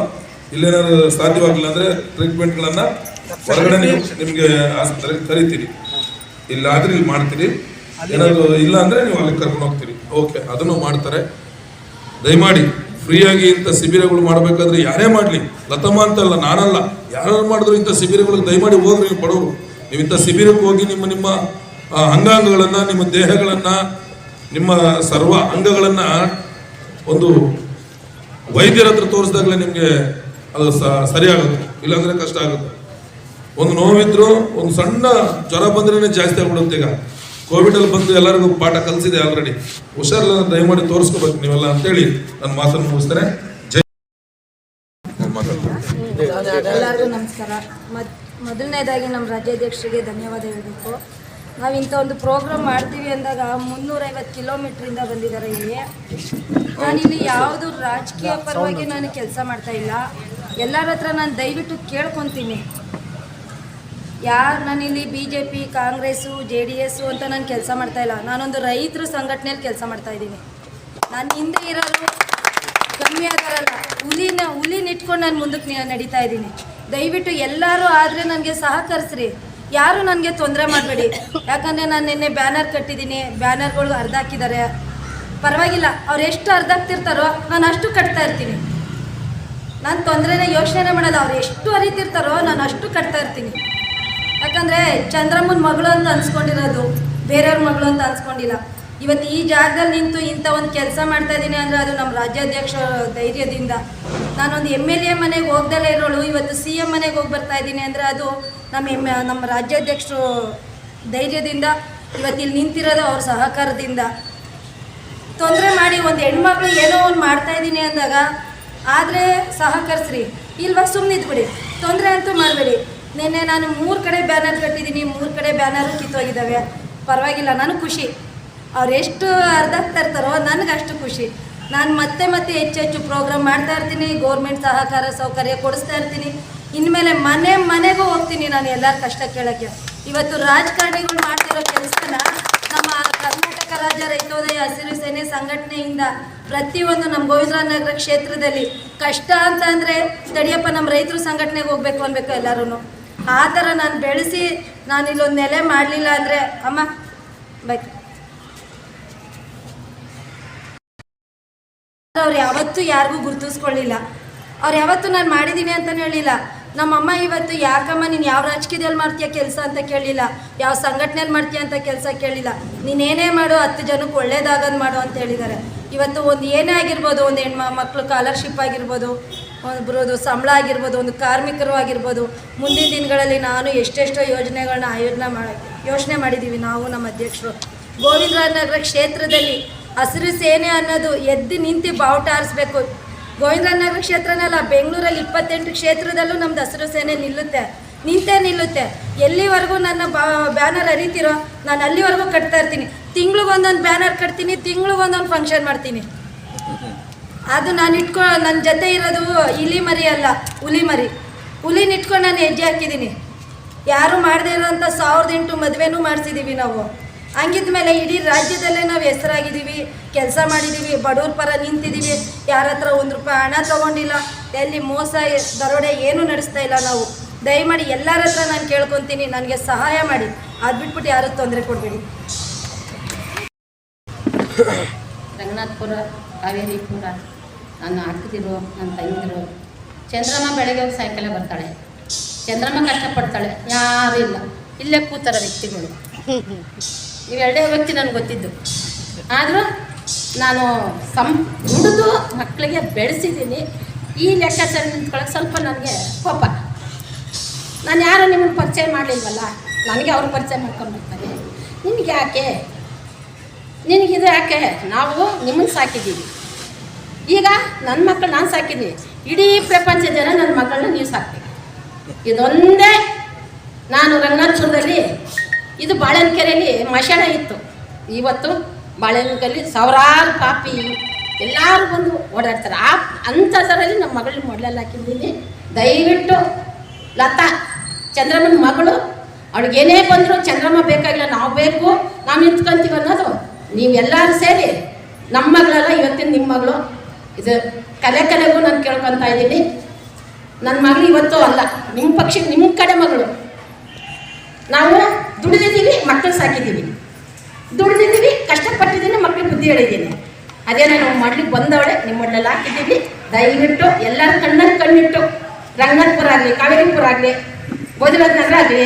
S1: ಇಲ್ಲೇನಾದ್ರು ಸಾಧ್ಯವಾಗಿಲ್ಲ ಅಂದರೆ ಟ್ರೀಟ್ಮೆಂಟ್ಗಳನ್ನು ಹೊರಗಡೆ ನಿಮಗೆ ಆಸ್ಪತ್ರೆಗೆ ಕರಿತೀರಿ ಇಲ್ಲ ಆದ್ರೆ ಇಲ್ಲಿ ಮಾಡ್ತೀರಿ ಏನಾದರೂ ಇಲ್ಲ ಅಂದರೆ ನೀವು ಅಲ್ಲಿ ಕರ್ಕೊಂಡು ಹೋಗ್ತೀರಿ. ಓಕೆ ಅದನ್ನು ಮಾಡ್ತಾರೆ. ದಯಮಾಡಿ, ಫ್ರೀಯಾಗಿ ಇಂಥ ಶಿಬಿರಗಳು ಮಾಡಬೇಕಾದ್ರೆ ಯಾರೇ ಮಾಡಲಿ. ಲತಮ್ಮ ಅಂತಲ್ಲ ನಾನಲ್ಲ. ಯಾರು ಮಾಡಿದ್ರು ಇಂಥ ಶಿಬಿರಗಳಿಗೆ ದಯಮಾಡಿ ಹೋಗ್ರಿ ನೀವು ಬಡವರು. ನೀವು ಇಂಥ ಶಿಬಿರಕ್ಕೆ ಹೋಗಿ ನಿಮ್ಮ ನಿಮ್ಮ ಆ, ಅಂಗಾಂಗಗಳನ್ನು ನಿಮ್ಮ ದೇಹಗಳನ್ನ ನಿಮ್ಮ ಸರ್ವ ಅಂಗಗಳನ್ನ ಒಂದು ವೈದ್ಯರ ಹತ್ರ ತೋರಿಸಿದಾಗಲೇ ನಿಮಗೆ ಅದು ಸರಿಯಾಗುತ್ತೆ ಇಲ್ಲಾಂದ್ರೆ ಕಷ್ಟ ಆಗುತ್ತೆ. ಒಂದು ನೋವಿದ್ರು ಒಂದು ಸಣ್ಣ ಜ್ವರ ಬಂದ್ರೇನೆ ಜಾಸ್ತಿ ಆಗ್ಬಿಡುತ್ತೆ ಈಗ. ಕೋವಿಡ್ ಅಲ್ಲಿ ಬಂದು ಎಲ್ಲರಿಗೂ ಪಾಠ ಕಲಿಸಿದೆ ಆಲ್ರೆಡಿ ಹುಷಾರಿಲ್ಲ ದಯಮಾಡಿ ತೋರಿಸ್ಕೋಬೇಕು ನೀವೆಲ್ಲ ಅಂತೇಳಿ ನನ್ನ ಮಾತನ್ನು ಮುಗಿಸ್ತಾರೆ ಜೈ
S2: ಎಲ್ಲರಿಗೂ ನಮಸ್ಕಾರ. ಮೊದಲನೇದಾಗಿ ನಮ್ಮ ರಾಜ್ಯಾಧ್ಯಕ್ಷರಿಗೆ ಧನ್ಯವಾದ ಹೇಳಬೇಕು. ನಾವು ಇಂಥ ಒಂದು ಪ್ರೋಗ್ರಾಮ್ ಮಾಡ್ತೀವಿ ಅಂದಾಗ ಮುನ್ನೂರೈವತ್ತು ಕಿಲೋಮೀಟ್ರಿಂದ ಬಂದಿದ್ದಾರೆ ಇಲ್ಲಿ. ನಾನಿಲ್ಲಿ ಯಾವುದು ರಾಜಕೀಯ ಪರವಾಗಿ ನಾನು ಕೆಲಸ ಮಾಡ್ತಾ ಇಲ್ಲ. ಎಲ್ಲರ ಹತ್ರ ನಾನು ದಯವಿಟ್ಟು ಕೇಳ್ಕೊತೀನಿ. ಯಾರು ನಾನಿಲ್ಲಿ B J P Congress J D S ಅಂತ ನಾನು ಕೆಲಸ ಮಾಡ್ತಾ ಇಲ್ಲ. ನಾನೊಂದು ರೈತರ ಸಂಘಟನೆಯಲ್ಲಿ ಕೆಲಸ ಮಾಡ್ತಾ ಇದ್ದೀನಿ. ನಾನು ಹಿಂದೆ ಇರೋರು ಕಮ್ಮಿ ಆಗಲ್ಲ ಹುಲಿನ ಹುಲಿನ ಇಟ್ಕೊಂಡು ನಾನು ಮುಂದಕ್ಕೆ ನಡೀತಾ ಇದ್ದೀನಿ. ದಯವಿಟ್ಟು ಎಲ್ಲರೂ ಆದರೆ ನನಗೆ ಸಹಕರಿಸ್ರಿ. ಯಾರು ನನಗೆ ತೊಂದರೆ ಮಾಡಬೇಡಿ. ಯಾಕಂದರೆ ನಾನು ನಿನ್ನೆ ಬ್ಯಾನರ್ ಕಟ್ಟಿದ್ದೀನಿ, ಬ್ಯಾನರ್ಗಳು ಅರ್ಧ ಹಾಕಿದ್ದಾರೆ ಪರವಾಗಿಲ್ಲ, ಅವ್ರು ಎಷ್ಟು ಅರ್ಧ ಹಾಕ್ತಿರ್ತಾರೋ ನಾನು ಅಷ್ಟು ಕಟ್ತಾ ಇರ್ತೀನಿ. ನಾನು ತೊಂದರೆನೇ ಯೋಚನೆ ಮಾಡಲ್ಲ, ಅವ್ರು ಎಷ್ಟು ಅರಿತಿರ್ತಾರೋ ನಾನು ಅಷ್ಟು ಕಟ್ತಾ ಇರ್ತೀನಿ. ಯಾಕಂದರೆ ಚಂದ್ರಮ್ಮನ ಮಗಳು ಅಂತ ಅನ್ಸ್ಕೊಂಡಿರೋದು, ಬೇರೆಯವ್ರ ಮಗಳು ಅಂತ ಅನ್ಸ್ಕೊಂಡಿಲ್ಲ. ಇವತ್ತು ಈ ಜಾಗದಲ್ಲಿ ನಿಂತು ಇಂಥ ಒಂದು ಕೆಲಸ ಮಾಡ್ತಾ ಇದ್ದೀನಿ ಅಂದರೆ ಅದು ನಮ್ಮ ರಾಜ್ಯಾಧ್ಯಕ್ಷ ಧೈರ್ಯದಿಂದ. ನಾನೊಂದು ಎಂ ಎಲ್ ಎ ಮನೆಗೆ ಹೋಗ್ದಲೇ ಇರೋಳು, ಇವತ್ತು ಸಿ ಎಂ ಮನೆಗೆ ಹೋಗಿ ಬರ್ತಾ ಇದ್ದೀನಿ ಅಂದರೆ ಅದು ನಮ್ಮ ಹೆಮ್ಮೆ ನಮ್ಮ ರಾಜ್ಯಾಧ್ಯಕ್ಷರು ಧೈರ್ಯದಿಂದ ಇವತ್ತಿಲ್ಲಿ ನಿಂತಿರೋದು ಅವ್ರ ಸಹಕಾರದಿಂದ. ತೊಂದರೆ ಮಾಡಿ ಒಂದು ಹೆಣ್ಮಕ್ಳು ಏನೋ ಒಂದು ಮಾಡ್ತಾ ಇದ್ದೀನಿ ಅಂದಾಗ, ಆದರೆ ಸಹಕರಿಸ್ರಿ. ಇಲ್ವಾ ಸುಮ್ಮನೆ ಇದ್ಬಿಡಿ. ತೊಂದರೆ ಅಂತೂ ಮಾಡಬೇಡಿ. ನಿನ್ನೆ ನಾನು ಮೂರು ಕಡೆ ಬ್ಯಾನರ್ ಕಟ್ಟಿದ್ದೀನಿ, ಮೂರು ಕಡೆ ಬ್ಯಾನರು ಕಿತ್ತೋಗಿದ್ದಾವೆ. ಪರವಾಗಿಲ್ಲ, ನನಗೆ ಖುಷಿ. ಅವ್ರು ಎಷ್ಟು ಅರ್ಧ ಇರ್ತಾರೋ ನನಗೆ ಅಷ್ಟು ಖುಷಿ. ನಾನು ಮತ್ತೆ ಮತ್ತೆ ಹೆಚ್ಚು ಹೆಚ್ಚು ಪ್ರೋಗ್ರಾಮ್ ಮಾಡ್ತಾ ಇರ್ತೀನಿ ಗೌರ್ಮೆಂಟ್ ಸಹಕಾರ ಸೌಕರ್ಯ ಕೊಡಿಸ್ತಾ ಇರ್ತೀನಿ. ಇನ್ಮೇಲೆ ಮನೆ ಮನೆಗೂ ಹೋಗ್ತೀನಿ ನಾನು ಎಲ್ಲರ ಕಷ್ಟ ಕೇಳೋಕ್ಕೆ. ಇವತ್ತು ರಾಜಕಾರಣಿಗಳು ಮಾಡ್ತಿರೋ ಕೆಲಸನ ನಮ್ಮ ಕರ್ನಾಟಕ ರಾಜ್ಯ ರೈತೋದಯ ಹಸಿರು ಸೇನೆ ಸಂಘಟನೆಯಿಂದ ಪ್ರತಿಯೊಂದು ನಮ್ಮ ನಗರ ಕ್ಷೇತ್ರದಲ್ಲಿ ಕಷ್ಟ ಅಂತ ಅಂದರೆ ತಡಿಯಪ್ಪ ನಮ್ಮ ರೈತರು ಸಂಘಟನೆಗೆ ಹೋಗ್ಬೇಕು ಅನ್ಬೇಕು ಎಲ್ಲರೂ ಆ ಥರ ನಾನು ಬೆಳೆಸಿ ನಾನು ಇಲ್ಲೊಂದು ನೆಲೆ ಮಾಡಲಿಲ್ಲ ಅಂದರೆ ಅಮ್ಮ ಬೈ ಅವ್ರು ಯಾವತ್ತೂ ಯಾರಿಗೂ ಗುರುತಿಸ್ಕೊಳ್ಳಿಲ್ಲ. ಅವ್ರು ಯಾವತ್ತೂ ನಾನು ಮಾಡಿದ್ದೀನಿ ಅಂತಲೇ ಹೇಳಿಲ್ಲ. ನಮ್ಮಮ್ಮ ಇವತ್ತು, ಯಾಕಮ್ಮ ನೀನು ಯಾವ ರಾಜಕೀಯದಲ್ಲಿ ಮಾಡ್ತೀಯ ಕೆಲಸ ಅಂತ ಕೇಳಿಲ್ಲ, ಯಾವ ಸಂಘಟನೆಯಲ್ಲಿ ಮಾಡ್ತೀಯ ಅಂತ ಕೆಲಸ ಕೇಳಿಲ್ಲ ನೀನೇನೇ ಮಾಡು, ಹತ್ತು ಜನಕ್ಕೆ ಒಳ್ಳೇದಾಗೋದು ಮಾಡು ಅಂತ ಹೇಳಿದ್ದಾರೆ. ಇವತ್ತು ಒಂದು ಏನೇ ಆಗಿರ್ಬೋದು, ಒಂದು ಹೆಣ್ಮ ಮಕ್ಕಳು ಕಾಲರ್ಶಿಪ್ ಆಗಿರ್ಬೋದು ಒಬ್ಬರದು ಸಂಬಳ ಆಗಿರ್ಬೋದು, ಒಂದು ಕಾರ್ಮಿಕರು ಆಗಿರ್ಬೋದು, ಮುಂದಿನ ದಿನಗಳಲ್ಲಿ ನಾನು ಎಷ್ಟೆಷ್ಟೋ ಯೋಜನೆಗಳನ್ನ ಆಯೋಜನೆ ಮಾಡಿ ಯೋಚನೆ ಮಾಡಿದ್ದೀವಿ ನಾವು ನಮ್ಮ ಅಧ್ಯಕ್ಷರು. ಗೋವಿಂದರಾಜನಗರ ಕ್ಷೇತ್ರದಲ್ಲಿ ಹಸಿರು ಸೇನೆ ಅನ್ನೋದು ಎದ್ದು ನಿಂತು ಬಾವುಟ ಆರಿಸ್ಬೇಕು. ಗೋವಿಂದರಾಜನಗರ ಕ್ಷೇತ್ರನಲ್ಲ, ಬೆಂಗಳೂರಲ್ಲಿ ಇಪ್ಪತ್ತೆಂಟು ಕ್ಷೇತ್ರದಲ್ಲೂ ನಮ್ಮ ಹಸಿರು ಸೇನೆ ನಿಲ್ಲುತ್ತೆ. ನಿಂತೇ ನಿಲ್ಲುತ್ತೆ. ಎಲ್ಲಿವರೆಗೂ ನನ್ನ ಬ್ಯಾನರ್ ಅರಿತಿರೋ ನಾನು ಅಲ್ಲಿವರೆಗೂ ಕಟ್ತಾ ಇರ್ತೀನಿ. ತಿಂಗ್ಳಿಗೊಂದೊಂದು ಬ್ಯಾನರ್ ಕಟ್ತೀನಿ ತಿಂಗ್ಳಿಗೊಂದೊಂದು ಫಂಕ್ಷನ್ ಮಾಡ್ತೀನಿ. ಅದು ನಾನು ಇಟ್ಕೊ ನನ್ನ ಜೊತೆ ಇರೋದು ಇಲಿ ಮರಿ ಅಲ್ಲ, ಹುಲಿ ಮರಿ. ಹುಲಿನ ಇಟ್ಕೊಂಡು ನಾನು ಹೆಜ್ಜೆ ಹಾಕಿದ್ದೀನಿ. ಯಾರು ಮಾಡದೇ ಇರೋಂಥ ಸಾವಿರದ ಎಂಟು ಮದುವೆನೂ ಮಾಡಿಸಿದ್ದೀವಿ ನಾವು. ಹಂಗಿದ್ಮೇಲೆ ಇಡೀ ರಾಜ್ಯದಲ್ಲೇ ನಾವು ಹೆಸರಾಗಿದ್ದೀವಿ ಕೆಲಸ ಮಾಡಿದ್ದೀವಿ ಬಡವ್ರ ಪರ ನಿಂತಿದ್ದೀವಿ. ಯಾರ ಹತ್ರ ಒಂದು ರೂಪಾಯಿ ಹಣ ತೊಗೊಂಡಿಲ್ಲ ಎಲ್ಲಿ ಮೋಸ ದರೋಡೆ ಏನೂ ನಡೆಸ್ತಾ ಇಲ್ಲ ನಾವು. ದಯಮಾಡಿ ಎಲ್ಲರ ಹತ್ರ ನಾನು ಕೇಳ್ಕೊತೀನಿ ನನಗೆ ಸಹಾಯ ಮಾಡಿ. ಅದು ಬಿಟ್ಬಿಟ್ಟು ಯಾರೂ ತೊಂದರೆ ಕೊಡಬೇಡಿ.
S4: ರಂಗನಾಥಪುರ ಕಾವೇರಿಪುರ ನನ್ನ ಅಕ್ಕದಿರು ನನ್ನ ತಂಗಿರು ಚಂದ್ರಮ್ಮ ಬೆಳಗ್ಗೆ ಹೋಗಿ ಸಾಯಂಕಾಲ ಬರ್ತಾಳೆ. ಚಂದ್ರಮ್ಮ ಕಷ್ಟಪಡ್ತಾಳೆ. ಯಾರೂ ಇಲ್ಲ. ಇಲ್ಲೇ ಕೂತಾರ ವ್ಯಕ್ತಿಗಳು. ಇವೆರಡೇ ವ್ಯಕ್ತಿ ನನಗೆ ಗೊತ್ತಿದ್ದು. ಆದರೂ ನಾನು ಸಂ ದುಡಿದು ಮಕ್ಕಳಿಗೆ ಬೆಳೆಸಿದ್ದೀನಿ ಈ ಲೆಕ್ಕಾಚಾರ ನಿಂತ್ಕೊಳ್ಳೋಕೆ ಸ್ವಲ್ಪ ನನಗೆ ಕೋಪ. ನಾನು ಯಾರು ನಿಮ್ಮನ್ನು ಪರಿಚಯ ಮಾಡಲಿಲ್ವಲ್ಲ? ನನಗೆ ಅವ್ರು ಪರಿಚಯ ಮಾಡ್ಕೊಂಡ್ಬಿಡ್ತಾರೆ ನಿನಗೆ ಯಾಕೆ? ನಿನಗಿದು ಯಾಕೆ? ನಾವು ನಿಮ್ಮನ್ನು ಸಾಕಿದ್ದೀವಿ. ಈಗ ನನ್ನ ಮಕ್ಕಳು ನಾನು ಸಾಕಿದ್ದೀನಿ. ಇಡೀ ಪ್ರಪಂಚ ಜನ ನನ್ನ ಮಕ್ಕಳನ್ನ ನೀವು ಸಾಕ್ತೀವಿ ಇದೊಂದೇ ನಾನು ರಂಗನಾಥಪುರದಲ್ಲಿ ಇದು ಬಾಳೆನಕೆರೆಯಲ್ಲಿ ಮಶಾಣ ಇತ್ತು. ಇವತ್ತು ಬಾಳೆನಕೆರೆಯಲ್ಲಿ ಸಾವಿರಾರು ಕಾಪಿ ಎಲ್ಲರೂ ಬಂದು ಓಡಾಡ್ತಾರೆ. ಆ ಅಂಥದ್ರಲ್ಲಿ ನಮ್ಮ ಮಗಳನ್ನ ಮೊದಲೆಲ್ಲ ಹಾಕಿದ್ದೀನಿ. ದಯವಿಟ್ಟು ಲತಾ ಚಂದ್ರಮ್ಮನ ಮಗಳು, ಅವಳಿಗೆ ಏನೇ ಬಂದರೂ ಚಂದ್ರಮ್ಮ ಬೇಕಾಗಿಲ್ಲ, ನಾವು ಬೇಕು, ನಾವು ನಿಂತ್ಕೊಂತೀವಿ ಅನ್ನೋದು ನೀವೆಲ್ಲರೂ ಸೇರಿ ನಮ್ಮ ಮಗಳಲ್ಲ, ಇವತ್ತಿನ ನಿಮ್ಮ ಮಗಳು. ಇದು ಕಲೆ ಕಲೆಗೂ ನಾನು ಕೇಳ್ಕೊತಾ ಇದ್ದೀನಿ. ನನ್ನ ಮಗಳು ಇವತ್ತು ಅಲ್ಲ, ನಿಮ್ಮ ಪಕ್ಷ, ನಿಮ್ಮ ಕಡೆ ಮಗಳು. ನಾವು ಮಕ್ಕಳು ಸಾಕಿದ್ದೀವಿ. ದುಡಿದಿದ್ದೀವಿ, ಕಷ್ಟಪಟ್ಟಿದ್ದೀನಿ ಮಕ್ಕಳು ಬುದ್ಧಿ ಹೇಳಿದ್ದೀನಿ. ಅದೇನೋ ನಾವು ಮಾಡ್ಲಿಕ್ಕೆ ಬಂದವಳೆ ನಿಮ್ಮ ಮಡ್ಲೆಲ್ಲ ಹಾಕಿದ್ದೀವಿ. ದಯವಿಟ್ಟು ಎಲ್ಲರ ಕಣ್ಣಲ್ಲಿ ಕಣ್ಣಿಟ್ಟು ರಂಗನಾಥ್ಪುರ ಆಗಲಿ, ಕಾವೇರಿಪುರ ಆಗಲಿ ಗೋದಿರಾಜ್ ನಗರ ಆಗಲಿ,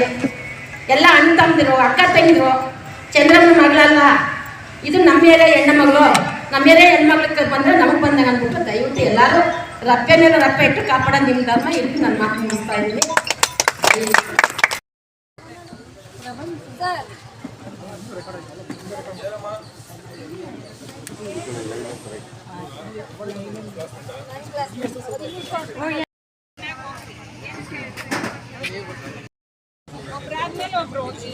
S4: ಎಲ್ಲ ಅಣ್ಣ ತಮ್ಮದಿರು, ಅಕ್ಕ ತಂಗಿರು ಚಂದ್ರಮ್ಮನ ಮಗಳಲ್ಲ, ಇದು ನಮ್ಮ ಏರಿಯಾ ಹೆಣ್ಣು ಮಗಳು ನಮ್ಮ ಏರಿಯಾ ಹೆಣ್ಮಕ್ಳಿಗೆ ಬಂದರೆ ನಮಗೆ ಬಂದಾಗ ಅಂದ್ಬಿಟ್ಟು ದಯವಿಟ್ಟು ಎಲ್ಲರೂ ರಪ್ಪೆ ಮೇಲೆ ರಪ್ಪೆ ಇಟ್ಟು ಕಾಪಾಡೋ ನಿಮ್ಮ ಧರ್ಮ ಇಟ್ಟು ನನ್ನ ಮಾತು ಮುಗಿಸ್ತಾ ಇದ್ದೀನಿ.
S2: ಸರ್
S3: ಒಬ್ರಾದ್ಮೇಲೆ ಒಬ್ರು ಹೋಗಿ